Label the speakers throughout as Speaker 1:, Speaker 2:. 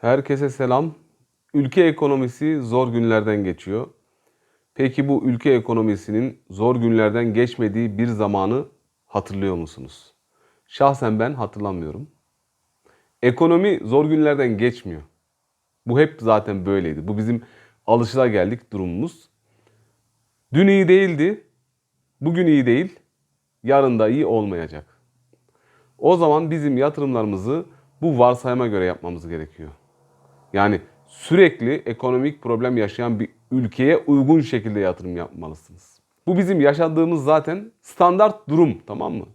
Speaker 1: Herkese selam. Ülke ekonomisi zor günlerden geçiyor. Peki bu ülke ekonomisinin zor günlerden geçmediği bir zamanı hatırlıyor musunuz? Şahsen ben hatırlamıyorum. Ekonomi zor günlerden geçmiyor. Bu hep zaten böyleydi. Bu bizim alışılageldik durumumuz. Dün iyi değildi, bugün iyi değil, yarın da iyi olmayacak. O zaman bizim yatırımlarımızı bu varsayıma göre yapmamız gerekiyor. Yani sürekli ekonomik problem yaşayan bir ülkeye uygun şekilde yatırım yapmalısınız. Bu bizim yaşadığımız zaten standart durum tamam mı?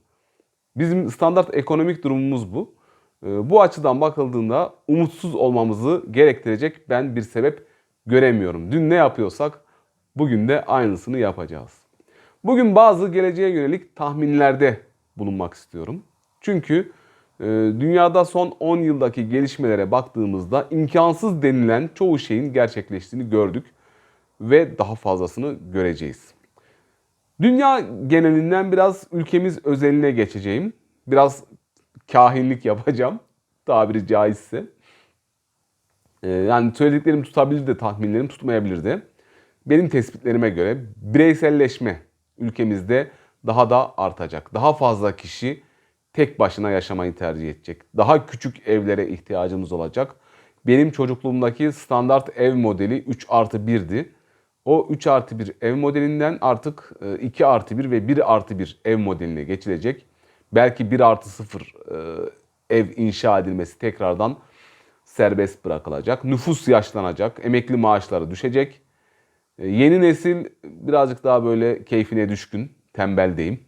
Speaker 1: Bizim standart ekonomik durumumuz bu. Ee, Bu açıdan bakıldığında umutsuz olmamızı gerektirecek ben bir sebep göremiyorum. Dün ne yapıyorsak bugün de aynısını yapacağız. Bugün bazı geleceğe yönelik tahminlerde bulunmak istiyorum. Çünkü dünyada son 10 yıldaki gelişmelere baktığımızda imkansız denilen çoğu şeyin gerçekleştiğini gördük ve daha fazlasını göreceğiz. Dünya genelinden biraz ülkemiz özeline geçeceğim. Biraz kahinlik yapacağım tabiri caizse. Ee, yani söylediklerim tutabilir de tahminlerim tutmayabilir de. Benim tespitlerime göre bireyselleşme ülkemizde daha da artacak. Daha fazla kişi tek başına yaşamayı tercih edecek. Daha küçük evlere ihtiyacımız olacak. Benim çocukluğumdaki standart ev modeli 3 artı 1'di. O 3 artı 1 ev modelinden artık e, 2 artı 1 ve 1 artı 1 ev modeline geçilecek. Belki 1 artı 0 e, ev inşa edilmesi tekrardan serbest bırakılacak. Nüfus yaşlanacak, emekli maaşları düşecek. E, Yeni nesil birazcık daha böyle keyfine düşkün, tembel diyeyim.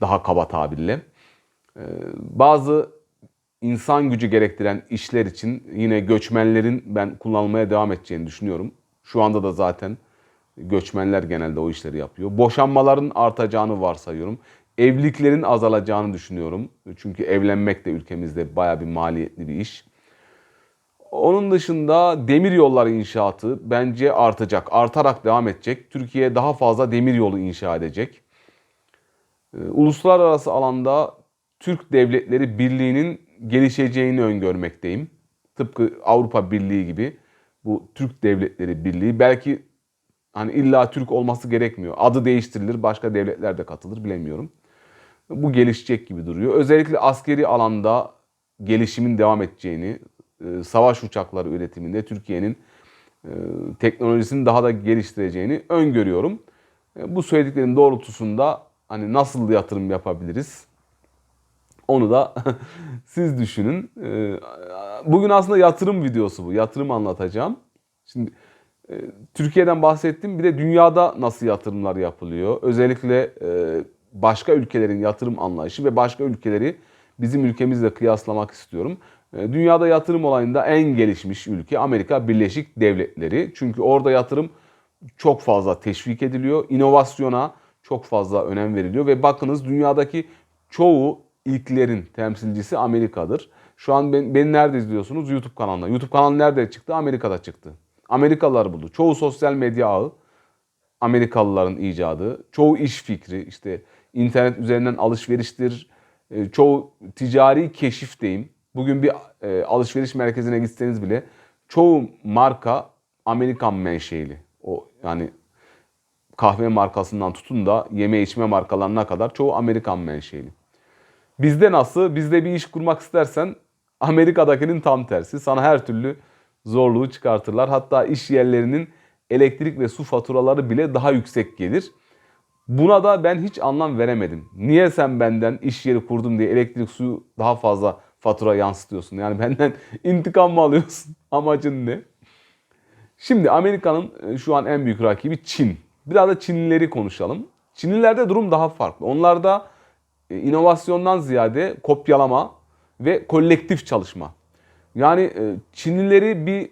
Speaker 1: Daha kaba tabirle. E, Bazı insan gücü gerektiren işler için yine göçmenlerin ben kullanılmaya devam edeceğini düşünüyorum. Şu anda da zaten göçmenler genelde o işleri yapıyor. Boşanmaların artacağını varsayıyorum. Evliliklerin azalacağını düşünüyorum. Çünkü evlenmek de ülkemizde baya bir maliyetli bir iş. Onun dışında demir yolları inşaatı bence artacak. Artarak devam edecek. Türkiye daha fazla demir yolu inşa edecek. Ee, Uluslararası alanda Türk Devletleri Birliği'nin gelişeceğini öngörmekteyim. Tıpkı Avrupa Birliği gibi bu Türk Devletleri Birliği belki hani illa Türk olması gerekmiyor. Adı değiştirilir, başka devletler de katılır bilemiyorum. Bu gelişecek gibi duruyor. Özellikle askeri alanda gelişimin devam edeceğini, e, savaş uçakları üretiminde Türkiye'nin e, teknolojisini daha da geliştireceğini öngörüyorum. E, Bu söylediklerim doğrultusunda hani nasıl yatırım yapabiliriz? Onu da siz düşünün. E, Bugün aslında yatırım videosu bu. Yatırım anlatacağım. Şimdi e, Türkiye'den bahsettim. Bir de dünyada nasıl yatırımlar yapılıyor? Özellikle e, başka ülkelerin yatırım anlayışı ve başka ülkeleri bizim ülkemizle kıyaslamak istiyorum. E, Dünyada yatırım olayında en gelişmiş ülke Amerika Birleşik Devletleri. Çünkü orada yatırım çok fazla teşvik ediliyor. İnovasyona çok fazla önem veriliyor ve bakınız dünyadaki çoğu ilklerin temsilcisi Amerika'dır. Şu an ben, beni nerede izliyorsunuz? YouTube kanalında. YouTube kanalı nerede çıktı? Amerika'da çıktı. Amerikalılar buldu. Çoğu sosyal medya ağı Amerikalıların icadı. Çoğu iş fikri işte internet üzerinden alışveriştir. E, Çoğu ticari keşif diyeyim. Bugün bir e, alışveriş merkezine gitseniz bile çoğu marka Amerikan menşeili. O yani kahve markasından tutun da yeme içme markalarına kadar çoğu Amerikan menşeili. Bizde nasıl? Bizde bir iş kurmak istersen Amerika'dakinin tam tersi. Sana her türlü zorluğu çıkartırlar. Hatta iş yerlerinin elektrik ve su faturaları bile daha yüksek gelir. Buna da ben hiç anlam veremedim. Niye sen benden iş yeri kurdum diye elektrik suyu daha fazla fatura yansıtıyorsun? Yani benden intikam mı alıyorsun? Amacın ne? Şimdi Amerika'nın e, şu an en büyük rakibi Çin. Biraz da Çinlileri konuşalım. Çinlilerde durum daha farklı. Onlarda inovasyondan ziyade kopyalama ve kolektif çalışma. Yani e, Çinlileri bir e,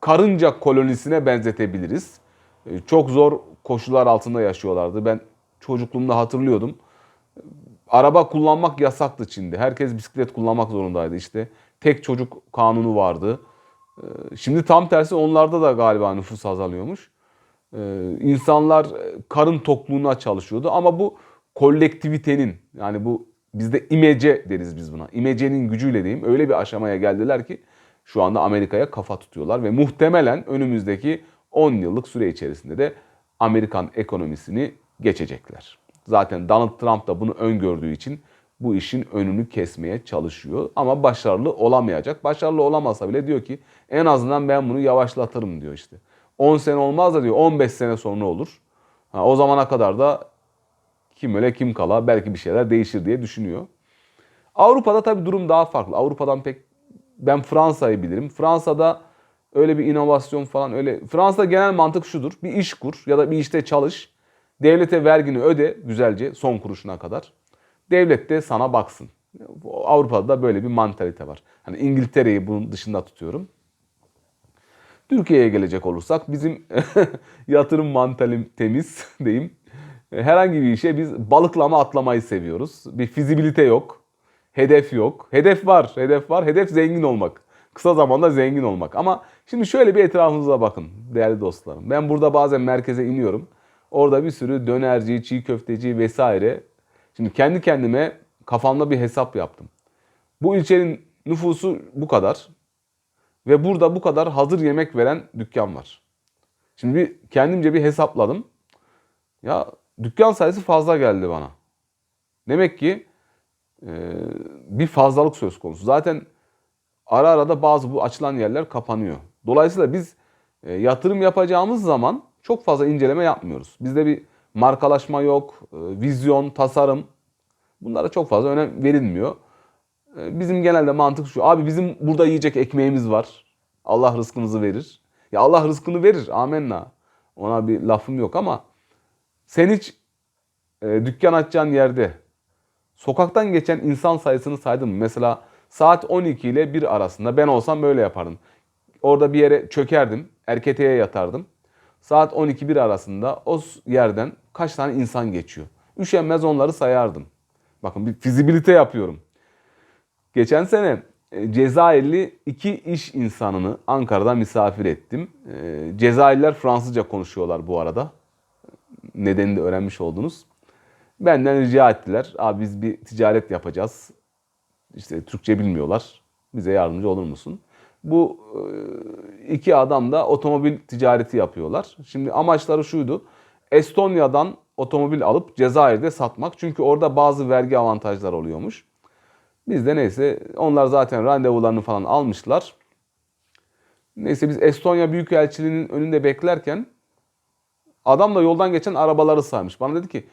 Speaker 1: karınca kolonisine benzetebiliriz. E, Çok zor koşullar altında yaşıyorlardı. Ben çocukluğumda hatırlıyordum. Araba kullanmak yasaktı Çin'de. Herkes bisiklet kullanmak zorundaydı işte. Tek çocuk kanunu vardı. E, Şimdi tam tersi onlarda da galiba nüfus azalıyormuş. İnsanlar e, karın tokluğuna çalışıyordu ama bu kolektivitenin yani bu bizde imece deriz biz buna. İmecenin gücüyle diyeyim öyle bir aşamaya geldiler ki şu anda Amerika'ya kafa tutuyorlar ve muhtemelen önümüzdeki 10 yıllık süre içerisinde de Amerikan ekonomisini geçecekler. Zaten Donald Trump da bunu öngördüğü için bu işin önünü kesmeye çalışıyor ama başarılı olamayacak. Başarılı olamasa bile diyor ki en azından ben bunu yavaşlatırım diyor işte. 10 sene olmaz da diyor 15 sene sonra olur. Ha, o zamana kadar da kim öle kim kala belki bir şeyler değişir diye düşünüyor. Avrupa'da tabii durum daha farklı. Avrupa'dan pek ben Fransa'yı bilirim. Fransa'da öyle bir inovasyon falan öyle. Fransa'da genel mantık şudur. Bir iş kur ya da bir işte çalış. Devlete vergini öde güzelce son kuruşuna kadar. Devlet de sana baksın. Avrupa'da da böyle bir mantalite var. Hani İngiltere'yi bunun dışında tutuyorum. Türkiye'ye gelecek olursak bizim yatırım mantalitemiz diyeyim. Herhangi bir işe biz balıklama atlamayı seviyoruz. Bir fizibilite yok. Hedef yok. Hedef var, hedef var. Hedef zengin olmak. Kısa zamanda zengin olmak. Ama şimdi şöyle bir etrafınıza bakın değerli dostlarım. Ben burada bazen merkeze iniyorum. Orada bir sürü dönerci, çiğ köfteci vesaire. Şimdi kendi kendime kafamda bir hesap yaptım. Bu ilçenin nüfusu bu kadar. Ve burada bu kadar hazır yemek veren dükkan var. Şimdi bir kendimce bir hesapladım. Ya dükkan sayısı fazla geldi bana. Demek ki e, bir fazlalık söz konusu. Zaten ara ara da bazı bu açılan yerler kapanıyor. Dolayısıyla biz e, yatırım yapacağımız zaman çok fazla inceleme yapmıyoruz. Bizde bir markalaşma yok, e, vizyon, tasarım bunlara çok fazla önem verilmiyor. Bizim genelde mantık şu. Abi bizim burada yiyecek ekmeğimiz var. Allah rızkımızı verir. Ya Allah rızkını verir. Amenna. Ona bir lafım yok ama sen hiç e, dükkan açacağın yerde sokaktan geçen insan sayısını saydın mı? Mesela saat 12 ile 1 arasında ben olsam böyle yapardım. Orada bir yere çökerdim. Erketeye yatardım. Saat 12-1 arasında o yerden kaç tane insan geçiyor. Üşenmez onları sayardım. Bakın bir fizibilite yapıyorum. Geçen sene e, Cezayirli iki iş insanını Ankara'da misafir ettim. E, Cezayirliler Fransızca konuşuyorlar bu arada. Nedenini de öğrenmiş oldunuz. Benden rica ettiler. Abi biz bir ticaret yapacağız. İşte Türkçe bilmiyorlar. Bize yardımcı olur musun? Bu e, iki adam da otomobil ticareti yapıyorlar. Şimdi amaçları şuydu. Estonya'dan otomobil alıp Cezayir'de satmak. Çünkü orada bazı vergi avantajları oluyormuş. Biz de neyse onlar zaten randevularını falan almışlar. Neyse biz Estonya Büyükelçiliği'nin önünde beklerken adam da yoldan geçen arabaları saymış. Bana dedi ki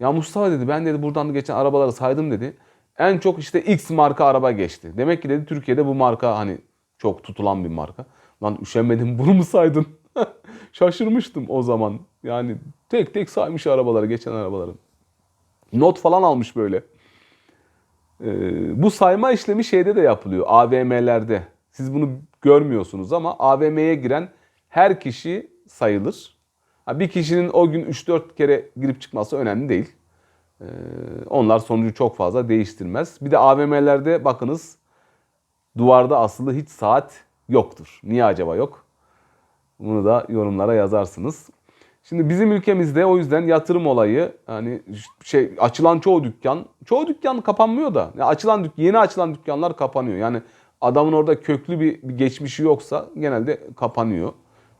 Speaker 1: ya Mustafa dedi ben dedi buradan geçen arabaları saydım dedi. En çok işte X marka araba geçti. Demek ki dedi Türkiye'de bu marka hani çok tutulan bir marka. Lan üşenmedim bunu mu saydın? Şaşırmıştım o zaman. Yani tek tek saymış arabaları, geçen arabaları. Not falan almış böyle. Ee, bu sayma işlemi şeyde de yapılıyor. AVM'lerde. Siz bunu görmüyorsunuz ama AVM'ye giren her kişi sayılır. Ha, bir kişinin o gün 3-4 kere girip çıkması önemli değil. Ee, onlar sonucu çok fazla değiştirmez. Bir de AVM'lerde bakınız duvarda asılı hiç saat yoktur. Niye acaba yok? Bunu da yorumlara yazarsınız. Şimdi bizim ülkemizde o yüzden yatırım olayı hani şey açılan çoğu dükkan, çoğu dükkan kapanmıyor da yani açılan yeni açılan dükkanlar kapanıyor. Yani adamın orada köklü bir, bir geçmişi yoksa genelde kapanıyor.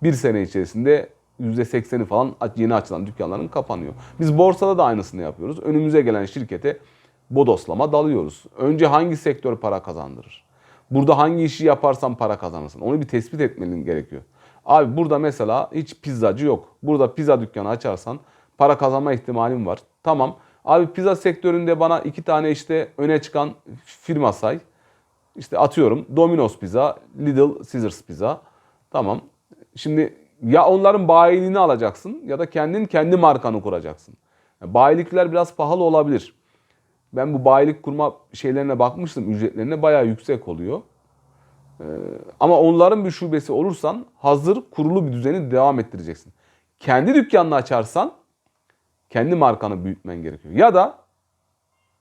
Speaker 1: Bir sene içerisinde %80'i falan yeni açılan dükkanların kapanıyor. Biz borsada da aynısını yapıyoruz. Önümüze gelen şirkete bodoslama dalıyoruz. Önce hangi sektör para kazandırır? Burada hangi işi yaparsan para kazanırsın? Onu bir tespit etmenin gerekiyor. Abi burada mesela hiç pizzacı yok. Burada pizza dükkanı açarsan para kazanma ihtimalin var. Tamam. Abi pizza sektöründe bana iki tane işte öne çıkan firma say. İşte atıyorum Domino's Pizza, Little Caesars Pizza. Tamam. Şimdi ya onların bayiliğini alacaksın ya da kendin kendi markanı kuracaksın. Yani bayilikler biraz pahalı olabilir. Ben bu bayilik kurma şeylerine bakmıştım. Ücretlerine bayağı yüksek oluyor. Ee, ama onların bir şubesi olursan hazır kurulu bir düzeni devam ettireceksin. Kendi dükkanını açarsan kendi markanı büyütmen gerekiyor. Ya da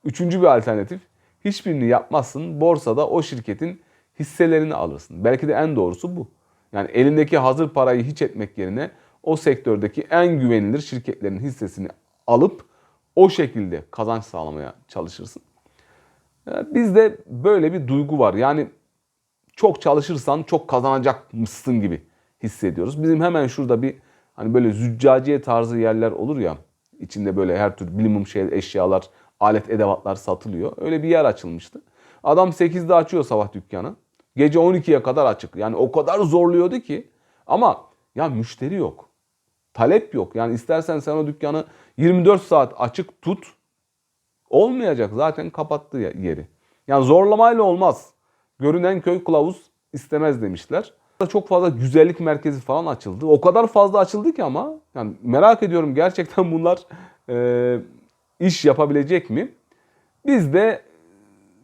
Speaker 1: üçüncü bir alternatif hiçbirini yapmazsın. Borsada o şirketin hisselerini alırsın. Belki de en doğrusu bu. Yani elindeki hazır parayı hiç etmek yerine o sektördeki en güvenilir şirketlerin hissesini alıp o şekilde kazanç sağlamaya çalışırsın. Bizde böyle bir duygu var. Yani çok çalışırsan çok kazanacakmışsın gibi hissediyoruz. Bizim hemen şurada bir hani böyle züccaciye tarzı yerler olur ya. içinde böyle her tür bilimum şey eşyalar, alet edevatlar satılıyor. Öyle bir yer açılmıştı. Adam 8'de açıyor sabah dükkanı. Gece 12'ye kadar açık. Yani o kadar zorluyordu ki. Ama ya müşteri yok. Talep yok. Yani istersen sen o dükkanı 24 saat açık tut. Olmayacak zaten kapattı yeri. Yani zorlamayla olmaz. Görünen köy kılavuz istemez demişler. Çok fazla güzellik merkezi falan açıldı. O kadar fazla açıldı ki ama yani merak ediyorum gerçekten bunlar e, iş yapabilecek mi? Biz de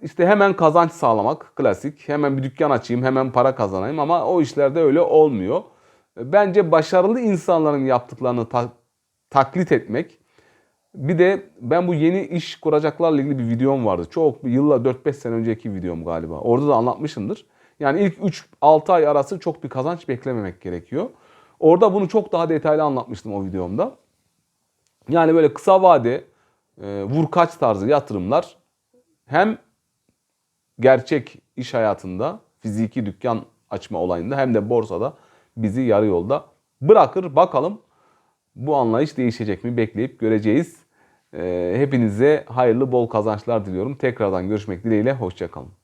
Speaker 1: işte hemen kazanç sağlamak klasik. Hemen bir dükkan açayım, hemen para kazanayım ama o işlerde öyle olmuyor. Bence başarılı insanların yaptıklarını ta- taklit etmek. Bir de ben bu yeni iş kuracaklarla ilgili bir videom vardı. Çok yılla 4-5 sene önceki videom galiba. Orada da anlatmışımdır. Yani ilk 3-6 ay arası çok bir kazanç beklememek gerekiyor. Orada bunu çok daha detaylı anlatmıştım o videomda. Yani böyle kısa vade e, vur kaç tarzı yatırımlar hem gerçek iş hayatında fiziki dükkan açma olayında hem de borsada bizi yarı yolda bırakır. Bakalım bu anlayış değişecek mi bekleyip göreceğiz. Ee, hepinize hayırlı bol kazançlar diliyorum. Tekrardan görüşmek dileğiyle hoşçakalın.